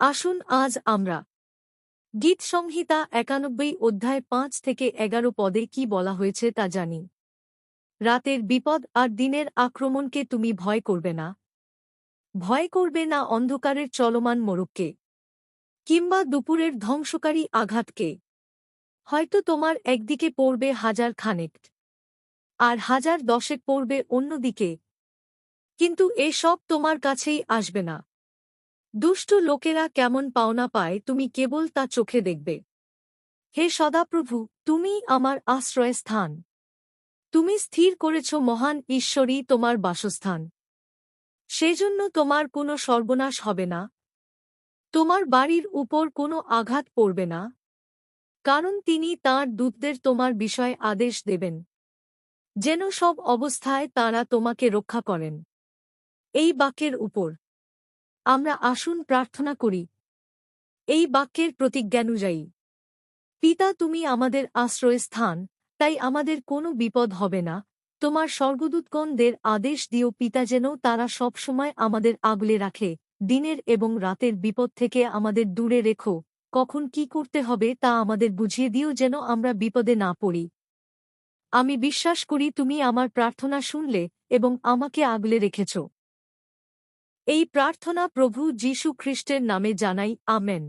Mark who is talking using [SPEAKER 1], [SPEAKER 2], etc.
[SPEAKER 1] আসুন আজ আমরা। গীত সংহিতা একানব্বই অধ্যায় পাঁচ থেকে এগারো পদে কি বলা হয়েছে তা জানি। রাতের বিপদ আর দিনের আক্রমণকে তুমি ভয় করবে না। ভয় করবে না অন্ধকারের চলমান মোরককে কিংবা দুপুরের ধ্বংসকারী আঘাতকে। হয়তো তোমার একদিকে পড়বে হাজার খানেক, আর হাজার দশেক পড়বে অন্যদিকে, কিন্তু এসব তোমার কাছেই আসবে না। দুষ্ট লোকেরা কেমন পাওনা পায়, তুমি কেবল তা চোখে দেখবে। হে সদাপ্রভু, তুমি আমার আশ্রয়স্থান। তুমি স্থির করেছ, মহান ঈশ্বরই তোমার বাসস্থান। সেজন্য তোমার কোনো সর্বনাশ হবে না। তোমার বাড়ির উপর কোনো আঘাত পড়বে না। কারণ তিনি তাঁর দূতদের তোমার বিষয়ে আদেশ দেবেন। যেন সব অবস্থায় তাঁরা তোমাকে রক্ষা করেন। এই বাক্যের উপর আমরা আসুন প্রার্থনা করি। এই বাক্যের প্রতিজ্ঞানুযায়ী। পিতা, তুমি আমাদের আশ্রয়স্থান তাই আমাদের কোনো বিপদ হবে না। তোমার স্বর্গদূতগণদের আদেশ দিও পিতা, যেন তারা সবসময় আমাদের আগলে রাখে, দিনের এবং রাতের বিপদ থেকে আমাদের দূরে রেখো। কখন কি করতে হবে তা আমাদের বুঝিয়ে দিও যেন আমরা বিপদে না পড়ি। আমি বিশ্বাস করি তুমি আমার প্রার্থনা শুনলে এবং আমাকে আগলে রেখেছ। এই প্রার্থনা প্রভু যীশু খ্রিস্টের নামে জানাই আমেন।